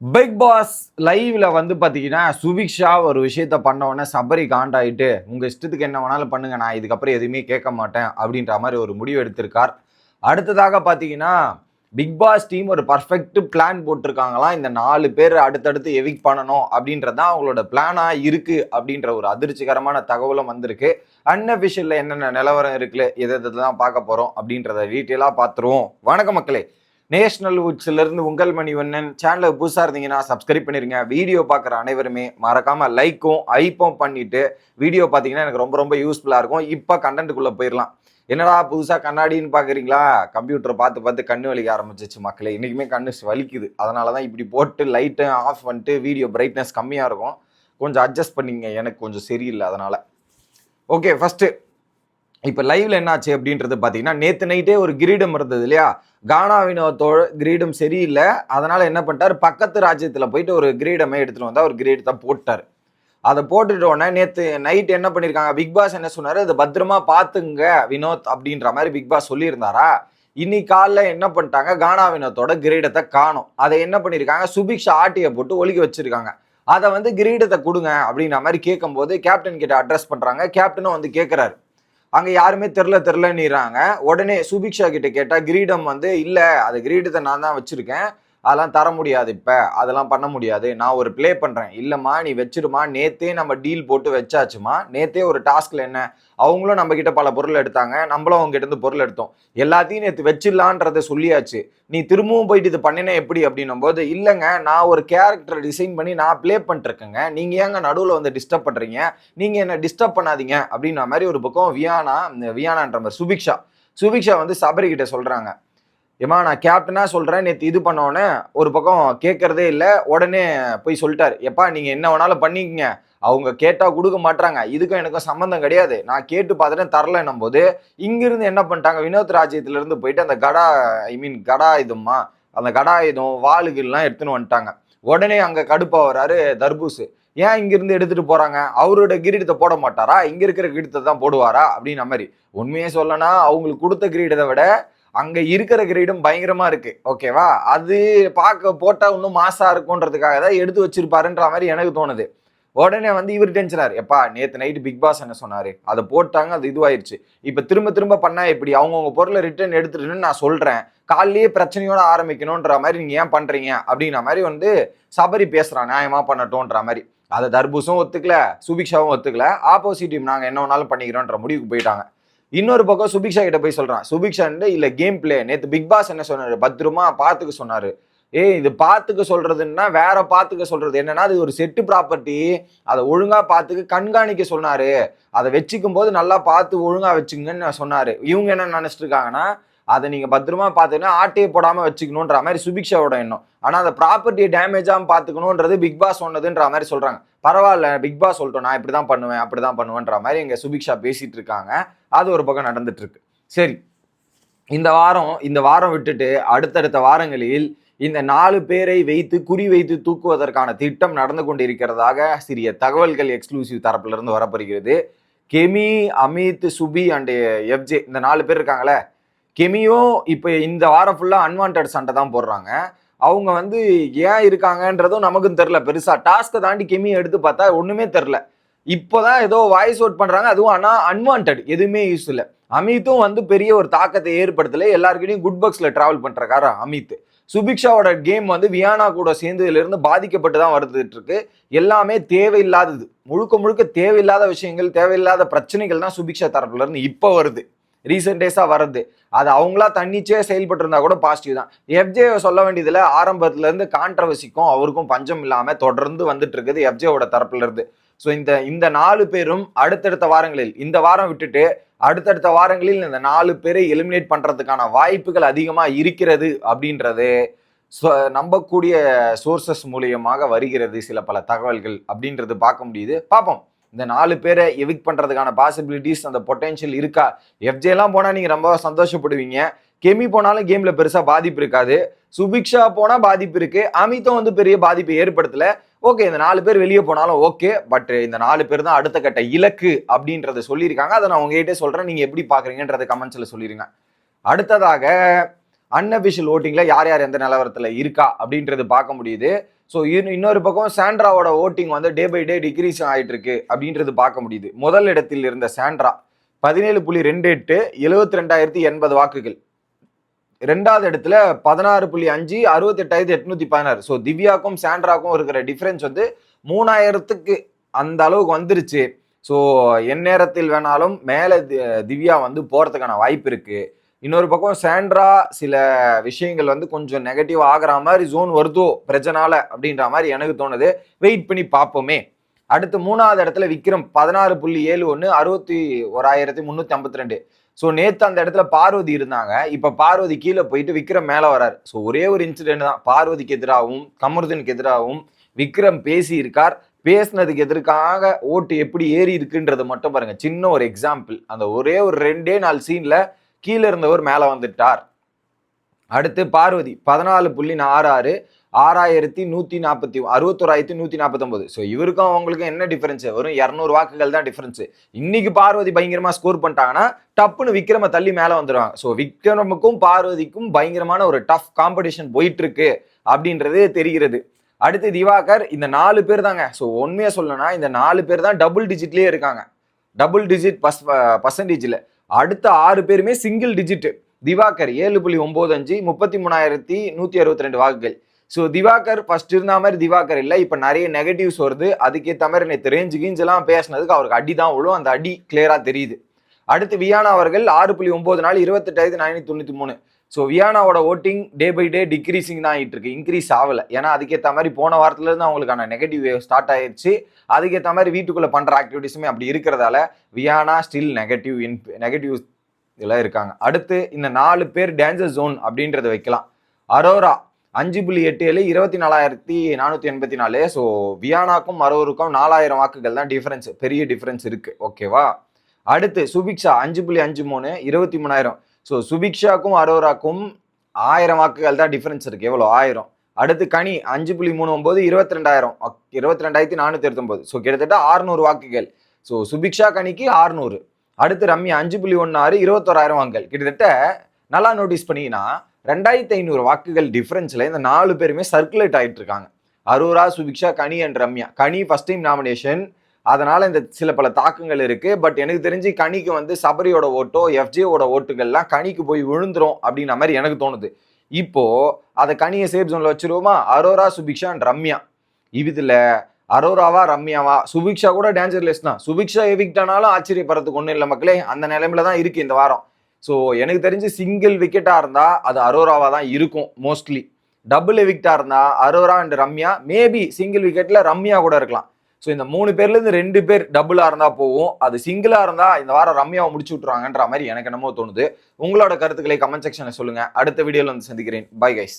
Big pass லைவ்ல வந்து பார்த்தீங்கன்னா சுபிக்ஷா ஒரு விஷயத்த பண்ண உடனே சபரி காண்டாயிட்டு உங்க இஷ்டத்துக்கு என்ன வேணாலும் பண்ணுங்க நான் இதுக்கப்புறம் எதுவுமே கேட்க மாட்டேன் அப்படின்ற மாதிரி ஒரு முடிவு எடுத்திருக்கார். அடுத்ததாக பார்த்தீங்கன்னா பிக் பாஸ் டீம் ஒரு பர்ஃபெக்ட் பிளான் போட்டிருக்காங்களாம். இந்த நாலு பேர் அடுத்தடுத்து எவிக் பண்ணணும் அப்படின்றது தான் அவங்களோட பிளானா இருக்கு அப்படின்ற ஒரு அதிர்ச்சிகரமான தகவலும் வந்திருக்கு. அன்அஃபிஷியல்ல என்னென்ன நிலவரம் இருக்குல்ல எதை தான் பார்க்க போறோம் அப்படின்றத டீட்டெயிலாக பார்த்துருவோம். வணக்கம் மக்களே. நேஷனல் உட்ஸ்லேருந்து உங்கள் மணிவண்ணன் சேனலுக்கு புதுசாக இருந்தீங்கன்னா சப்ஸ்கிரைப் பண்ணிடுங்க வீடியோ பார்க்குற அனைவருமே மறக்காமல் லைக்கும் ஐப்பும் பண்ணிவிட்டு வீடியோ பார்த்தீங்கன்னா எனக்கு ரொம்ப ரொம்ப யூஸ்ஃபுல்லாக இருக்கும். இப்போ கண்டென்ட்டுக்குள்ளே போயிடலாம் என்னடா புதுசாக கண்ணாடின்னு பார்க்குறீங்களா? கம்ப்யூட்டரை பார்த்து பார்த்து கண்ணு வலிக்க ஆரம்பிச்சிச்சு மக்களே. இன்றைக்குமே கண்ணு வலிக்குது. அதனால தான் இப்படி போட்டு லைட்டை ஆஃப் பண்ணிட்டு வீடியோ பிரைட்னஸ் கம்மியாக இருக்கும். கொஞ்சம் அட்ஜஸ்ட் பண்ணிங்க எனக்கு கொஞ்சம் சரியில்லை அதனால். ஓகே ஃபஸ்ட்டு இப்போ லைவ்ல என்னாச்சு அப்படின்றது பார்த்தீங்கன்னா நேற்று நைட்டே ஒரு கிரீடம் இருந்தது இல்லையா? கானா வினோத்தோட கிரீடம் சரியில்லை. அதனால என்ன பண்ணிட்டார்? பக்கத்து ராஜ்யத்தில் போயிட்டு ஒரு கிரீடமே எடுத்துகிட்டு வந்தால் ஒரு கிரீடத்தை போட்டார். அதை போட்டுட்ட உடனே நேற்று நைட் என்ன பண்ணியிருக்காங்க பிக் பாஸ் என்ன சொன்னார்? அதை பத்திரமா பார்த்துங்க வினோத் அப்படின்ற மாதிரி பிக் பாஸ் சொல்லியிருந்தாரா? இன்னைக்கு காலைல என்ன பண்ணிட்டாங்க? கானா வினோத்தோட கிரீடத்தை காணும். அதை என்ன பண்ணியிருக்காங்க சுபிக்ஷா ஆட்டியை போட்டு ஒழுகி வச்சிருக்காங்க. அதை வந்து கிரீடத்தை கொடுங்க அப்படின்ற மாதிரி கேட்கும்போது கேப்டன் கிட்ட அட்ரஸ் பண்ணுறாங்க கேப்டனும் வந்து கேட்குறாரு அங்கே யாருமே தெரில தெரிலன்னுறாங்க உடனே சுபிக்ஷா கிட்ட கேட்டால் கிரீடம் வந்து இல்லை அது கிரீடத்தை நான் தான் வச்சுருக்கேன். அதெல்லாம் தர முடியாது இப்போ. அதெல்லாம் பண்ண முடியாது. நான் ஒரு ப்ளே பண்ணுறேன் இல்லைம்மா நீ வச்சிருமா? நேத்தே நம்ம டீல் போட்டு வச்சாச்சுமா? நேத்தே ஒரு டாஸ்கில் என்ன? அவங்களும் நம்மக்கிட்ட பல பொருள் எடுத்தாங்க. நம்மளும் அவங்ககிட்ட இருந்து பொருள் எடுத்தோம். எல்லாத்தையும் நேற்று வச்சிடலான்றதை சொல்லியாச்சு. நீ திரும்பவும் போயிட்டு இது பண்ணினே எப்படி அப்படின்னும் போது இல்லைங்க நான் ஒரு கேரக்டர் டிசைன் பண்ணி நான் ப்ளே பண்ணிட்டுருக்கேங்க. நீங்கள் ஏங்க நடுவில் வந்து டிஸ்டர்ப் பண்ணுறீங்க நீங்கள் என்ன டிஸ்டர்ப் பண்ணாதீங்க? அப்படின்ற மாதிரி ஒரு பக்கம் வியானா இந்த வியானான்ற மாதிரி சுபிக்ஷா. சுபிக்ஷா வந்து சபரி கிட்ட சொல்கிறாங்க ஏமா நான் கேப்டனாக சொல்கிறேன் நேற்று இது பண்ணோன்னே ஒரு பக்கம் கேட்குறதே இல்லை. உடனே போய் சொல்லிட்டாரு. எப்பா நீங்கள் என்ன வேணாலும் பண்ணிக்கங்க. அவங்க கேட்டால் கொடுக்க மாட்டாங்க இதுக்கும் எனக்கும் சம்மந்தம் கிடையாது. நான் கேட்டு பார்த்துட்டேன் தரலன்னும் போது இங்கிருந்து என்ன பண்ணிட்டாங்க? வினோத் ராஜ்யத்துலேருந்து போயிட்டு அந்த கடா ஐ மீன் கடா இதுமா அந்த கடா இதுவும் வாளுகள்லாம் எடுத்துன்னு வந்துட்டாங்க. உடனே அங்கே கடுப்பாக வராரு தர்பூசு. ஏன் இங்கிருந்து எடுத்துட்டு போறாங்க? அவரோட கிரீடத்தை போட மாட்டாரா? இங்க இருக்கிற கிரீடத்தை தான் போடுவாரா? அப்படின்ற மாதிரி. உண்மையே சொல்லனா அவங்களுக்கு கொடுத்த கிரீடத்தை விட அங்க இருக்கிற கிரீடும் பயங்கரமா இருக்கு. ஓகேவா அது பார்க்க போட்டா இன்னும் மாசா இருக்கும்ன்றதுக்காக தான் எடுத்து வச்சிருப்பாருன்ற மாதிரி எனக்கு தோணுது. உடனே வந்து இவர் டென்ஷனார். எப்பா நேற்று நைட்டு பிக் பாஸ் என்ன சொன்னாரு? அதை போட்டாங்க அது இதுவாயிருச்சு. இப்போ திரும்ப திரும்ப பண்ணா எப்படி? அவங்கவுங்க பொருளை ரிட்டர்ன் எடுத்துட்டுன்னு நான் சொல்றேன். காலையிலேயே பிரச்சனையோட ஆரம்பிக்கணுன்ற மாதிரி நீங்க ஏன் பண்றீங்க? அப்படின்ற மாதிரி வந்து சபரி பேசுறான் நியாயமா பண்ணட்டோன்ற மாதிரி. அதை தர்பூசும் ஒத்துக்கல சுபிக்ஷாவும் ஒத்துக்கல. ஆப்போசிட் டீம் நாங்கள் என்ன வேணாலும் பண்ணிக்கிறோன்ற முடிவுக்கு போயிட்டாங்க. இன்னொரு பக்கம் சுபிக்ஷா கிட்ட போய் சொல்றான். சுபிக்ஷா இல்ல கேம் பிளே நேத்து பிக் பாஸ் என்ன சொன்னாரு? பத்திரமா பாத்துக்க சொன்னாரு. ஏய் இது பாத்துக்க சொல்றதுன்னா வேற பாத்துக்க சொல்றது. என்னன்னா அது ஒரு செட்டு ப்ராப்பர்ட்டி அதை ஒழுங்கா பாத்துக்க கண்காணிக்க சொன்னாரு. அதை வச்சுக்கும் போது நல்லா பார்த்து ஒழுங்கா வச்சுங்கன்னு நான் சொன்னாரு. இவங்க என்ன நினைச்சிட்டு இருக்காங்கன்னா அதை நீங்கள் பத்திரமா பார்த்துக்கணும். ஆட்டையை போடாமல் வச்சுக்கணுன்ற மாதிரி சுபிக்ஷாவோட எண்ணம். ஆனால் அந்த ப்ராப்பர்ட்டியை டேமேஜாக பார்த்துக்கணுன்றது பிக் பாஸ் சொன்னதுன்ற மாதிரி சொல்கிறாங்க பரவாயில்ல பிக் பாஸ் சொல்லிட்டோம் நான் இப்படி தான் பண்ணுவேன் அப்படிதான் பண்ணுவேன்ற மாதிரி இங்கே சுபிக்ஷா பேசிகிட்டு இருக்காங்க. அது ஒரு பக்கம் நடந்துட்டுருக்கு சரி இந்த வாரம் இந்த வாரம் விட்டுட்டு அடுத்தடுத்த வாரங்களில் இந்த நாலு பேரை வைத்து குறி வைத்து தூக்குவதற்கான திட்டம் நடந்து கொண்டிருக்கிறதாக சிறிய தகவல்கள் எக்ஸ்க்ளூசிவ் தரப்பிலிருந்து வரப்படுகிறது கெமி அமித் சுபி அண்ட் எஃப்ஜே இந்த நாலு பேர் இருக்காங்களே. கெமியும் இப்போ இந்த வாரம் ஃபுல்லாக அன்வான்ட் சண்டை தான் போடுறாங்க. அவங்க வந்து ஏன் இருக்காங்கன்றதும் நமக்கும் தெரில பெருசா டாஸ்க்கை தாண்டி கெமி எடுத்து பார்த்தா ஒண்ணுமே தெரில இப்போதான் ஏதோ வாய்ஸ் அவுட் பண்றாங்க. அதுவும் ஆனா அன்வான்ட் எதுவுமே யூஸ் இல்லை. அமித்தும் வந்து பெரிய ஒரு தாக்கத்தை ஏற்படுத்தல. எல்லாருக்கிட்டையும் குட் பக்ஸ்ல டிராவல் பண்ணுறக்காரா அமித். சுபிக்ஷாவோட கேம் வந்து வியானா கூட சேர்ந்ததுல இருந்து பாதிக்கப்பட்டு தான் வருதுட்டு இருக்கு எல்லாமே தேவையில்லாதது. முழுக்க முழுக்க தேவையில்லாத விஷயங்கள் தேவையில்லாத பிரச்சனைகள் தான் சுபிக்ஷா தரப்புல இருந்து இப்போ வருது. ரீசெண்ட் டேஸாக வர்றது அது அவங்களா தன்னிச்சையா செயல்பட்டு இருந்தா கூட பாசிட்டிவ் தான். எஃப்ஜே சொல்ல வேண்டியதில் ஆரம்பத்துலேருந்து கான்ட்ரவர்சிக்கும் அவருக்கும் பஞ்சம் இல்லாமல் தொடர்ந்து வந்துட்டு இருக்குது எஃப்ஜேவோட தரப்புலேருந்து ஸோ இந்த இந்த நாலு பேரும் அடுத்தடுத்த வாரங்களில் இந்த வாரம் விட்டுட்டு அடுத்தடுத்த வாரங்களில் இந்த நாலு பேரை எலிமினேட் பண்ணுறதுக்கான வாய்ப்புகள் அதிகமாக இருக்கிறது அப்படின்றது நம்பக்கூடிய சோர்சஸ் மூலியமாக வருகிறது சில பல தகவல்கள் அப்படின்றது பார்க்க முடியுது. பார்ப்போம். இந்த நாலு பேரை எவிக் பண்ணுறதுக்கான பாசிபிலிட்டிஸ் அந்த பொட்டென்ஷியல் இருக்கா? எஃப்ஜேலாம் போனால் நீங்கள் ரொம்ப சந்தோஷப்படுவீங்க. கெமி போனாலும் கேமில் பெருசாக பாதிப்பு இருக்காது. சுபிக்ஷா போனால் பாதிப்பு இருக்குது அமித்தும் வந்து பெரிய பாதிப்பை ஏற்படுத்தலை. ஓகே இந்த நாலு பேர் வெளியே போனாலும் ஓகே பட் இந்த நாலு பேர் தான் அடுத்த கட்ட இலக்கு அப்படின்றத சொல்லியிருக்காங்க. அதை நான் உங்ககிட்ட சொல்கிறேன் நீங்கள் எப்படி பார்க்குறீங்கன்றத கமெண்ட்ஸில் சொல்லிடுங்க அடுத்ததாக அன்அபிஷியல் ஓட்டிங்கில் யார் யார் எந்த நிலவரத்தில் இருக்கா அப்படின்றது பார்க்க முடியுது. ஸோ இன்னொரு பக்கம் சாண்ட்ராவோட ஓட்டிங் வந்து டே பை டே டிக்ரீஸ் ஆயிட்டு இருக்கு அப்படின்றது பார்க்க முடியுது. முதல் இடத்தில் இருந்த சாண்ட்ரா பதினேழு புள்ளி ரெண்டு எட்டு எழுபத்தி ரெண்டாயிரத்தி எண்பது வாக்குகள். ரெண்டாவது இடத்துல பதினாறு புள்ளி அஞ்சு அறுபத்தெட்டாயிரத்தி எட்நூத்தி பதினாறு. ஸோ திவ்யாக்கும் சாண்ட்ராக்கும் இருக்கிற டிஃப்ரென்ஸ் வந்து மூணாயிரத்துக்கு அந்த அளவுக்கு வந்துருச்சு. ஸோ எந்நேரத்தில் வேணாலும் மேலே திவ்யா வந்து போகிறதுக்கான வாய்ப்பு இருக்குது இன்னொரு பக்கம் சாண்ட்ரா சில விஷயங்கள் வந்து கொஞ்சம் நெகட்டிவ் ஆகிற மாதிரி ஜோன் வருதோ பிரச்சனால அப்படின்ற மாதிரி எனக்கு தோணுது. வெயிட் பண்ணி பார்ப்போமே. அடுத்து மூணாவது இடத்துல விக்ரம் பதினாறு புள்ளி ஏழு ஒன்று அறுபத்தி ஓராயிரத்தி முந்நூற்றி ஐம்பத்தி ரெண்டு. ஸோ நேற்று அந்த இடத்துல பார்வதி இருந்தாங்க. இப்போ பார்வதி கீழே போயிட்டு விக்ரம் மேலே வராரு. ஸோ ஒரே ஒரு இன்சிடென்ட் தான். பார்வதிக்கு எதிராகவும் கமருதனுக்கு எதிராகவும் விக்ரம் பேசியிருக்கார் பேசினதுக்கு எதிர்க்காக ஓட்டு எப்படி ஏறி இருக்குன்றது மட்டும் பாருங்க. சின்ன ஒரு எக்ஸாம்பிள் அந்த ஒரே ஒரு ரெண்டே நாள் சீனில் கீழே இருந்தவர் மேலே வந்துட்டார். அடுத்து பார்வதி பதினாலு புள்ளி ஆறு ஆறு ஆறாயிரத்தி நூற்றி நாற்பத்தி அறுபத்தோராயிரத்தி நூற்றி நாற்பத்தொம்பது ஸோ இவருக்கும் அவங்களுக்கும் என்ன டிஃபரன்ஸ் வரும் இரநூறு வாக்குகள் தான் டிஃபரன்ஸ் இன்னைக்கு பார்வதி பயங்கரமாக ஸ்கோர் பண்ணிட்டாங்கன்னா டப்புன்னு விக்ரம தள்ளி மேலே வந்துடுவாங்க ஸோ விக்ரமுக்கும் பார்வதிக்கும் பயங்கரமான ஒரு டஃப் காம்படிஷன் போயிட்டு இருக்கு அப்படின்றது தெரிகிறது. அடுத்து திவாகர் இந்த நாலு பேர் தாங்க. ஸோ உண்மையாக சொல்லணும்னா இந்த நாலு பேர் தான் டபுள் டிஜிட்லேயே இருக்காங்க. டபுள் டிஜிட் பஸ் பர்சன்டேஜில் அடுத்த ஆறு பேருமே சிங்கிள் டிஜிட் திவாகர் ஏழு புள்ளி ஒம்பது அஞ்சு முப்பத்தி மூணாயிரத்தி நூற்றி அறுபத்தி ரெண்டு வாக்குகள். ஸோ திவாகர் ஃபர்ஸ்ட் இருந்த மாதிரி திவாகர் இல்லை. இப்போ நிறைய நெகட்டிவ்ஸ் வருது. அதுக்கேற்ற மாதிரி நேற்று ரேஞ்சு கீஞ்செல்லாம் பேசினதுக்கு அவருக்கு அடி தான் விழும். அந்த அடி கிளியராக தெரியுது. அடுத்து வியானா அவர்கள் ஆறு புள்ளி ஒம்பது நாள் இருபத்தெட்டாயிரத்தி நானூற்றி தொண்ணூற்றி மூணு. So வியானாவோட voting day by day decreasing தான் ஆகிட்டு இருக்கு. இன்க்ரீஸ் ஆகலை. ஏன்னா அதுக்கேற்ற மாதிரி போன வாரத்துலேருந்து அவங்களுக்கான நெகட்டிவ் வேவ் ஸ்டார்ட் ஆயிடுச்சு அதுக்கேற்ற மாதிரி வீட்டுக்குள்ளே பண்ணுற ஆக்டிவிட்டிஸுமே அப்படி இருக்கிறதால வியானா ஸ்டில் நெகட்டிவ் இன் நெகட்டிவ் இதெல்லாம் இருக்காங்க. அடுத்து இந்த நாலு பேர் டேஞ்சர் ஜோன் அப்படின்றத வைக்கலாம். அரோரா அஞ்சு புள்ளி எட்டு ஏழு இருபத்தி நாலாயிரத்தி நானூற்றி எண்பத்தி நாலு. ஸோ வியானாக்கும் அரோருக்கும் நாலாயிரம் வாக்குகள் தான் டிஃப்ரென்ஸ் பெரிய டிஃப்ரென்ஸ் இருக்குது ஓகேவா அடுத்து சுபிக்ஷா அஞ்சு புள்ளி அஞ்சு மூணு இருபத்தி மூணாயிரம். ஸோ சுபிக்ஷாக்கும் அரோராக்கும் ஆயிரம் வாக்குகள் தான் டிஃபரன்ஸ் இருக்கு. எவ்வளோ ஆயிரம். அடுத்து கனி அஞ்சு புள்ளி மூணு ஒம்பது இருபத்தி ரெண்டாயிரம் இருபத்தி ரெண்டாயிரத்தி நானூற்றி இருபத்தொம்பது ஸோ கிட்டத்தட்ட ஆறுநூறு வாக்குகள். ஸோ சுபிக்ஷா கனிக்கு ஆறுநூறு. அடுத்து ரம்யா அஞ்சு புள்ளி ஒன்று ஆறு இருபத்தோராயிரம் வாக்குகள். கிட்டத்தட்ட நல்லா நோட்டீஸ் பண்ணிங்கன்னா ரெண்டாயிரத்தி ஐநூறு வாக்குகள் டிஃப்ரென்ஸில் இந்த நாலு பேருமே சர்க்குலேட் ஆகிட்டு இருக்காங்க. அரோரா சுபிக்ஷா கனி and Ramya. Ghani first time nomination அதனால இந்த சில பல தாக்கங்கள் இருக்கு. பட் எனக்கு தெரிஞ்சு கனிக்கு வந்து சபரியோட ஓட்டோ எஃப்ஜேவோட ஓட்டுகள்லாம் கனிக்கு போய் விழுந்துரும் அப்படின்ற மாதிரி எனக்கு தோணுது. இப்போ அதை கனியை சேஃப் ஜோன்ல வச்சிருவோமா? Aurora Subiksha and Ramya. இதுல அரோராவா ரம்யாவா? சுபிக்ஷா கூட டேஞ்சர்லெஸ் தான். சுபிக்ஷா எவிக்டானாலும் ஆச்சரியப்படுறதுக்கு ஒன்றும் இல்லை மக்களே. அந்த நிலைமையில தான் இருக்கு இந்த வாரம். ஸோ எனக்கு தெரிஞ்சு சிங்கிள் விக்கெட்டாக இருந்தால் அது அரோராவாக தான் இருக்கும் மோஸ்ட்லி டபுள் எவிக்டாக இருந்தால் Aurora and Ramya. Maybe single விக்கெட்டில் Ramya கூட இருக்கலாம். ஸோ இந்த மூணு பேர்ல இருந்து ரெண்டு பேர் டபுளா இருந்தால் போகும் அது சிங்கிளா இருந்தால் இந்த வாரம் ரம்யாவை முடிச்சு விட்ருவாங்கன்ற மாதிரி எனக்கு என்னமோ தோணுது. உங்களோட கருத்துக்களை கமெண்ட் செக்ஷனில் சொல்லுங்க. அடுத்த வீடியோவில் வந்து சந்திக்கிறேன். Bye guys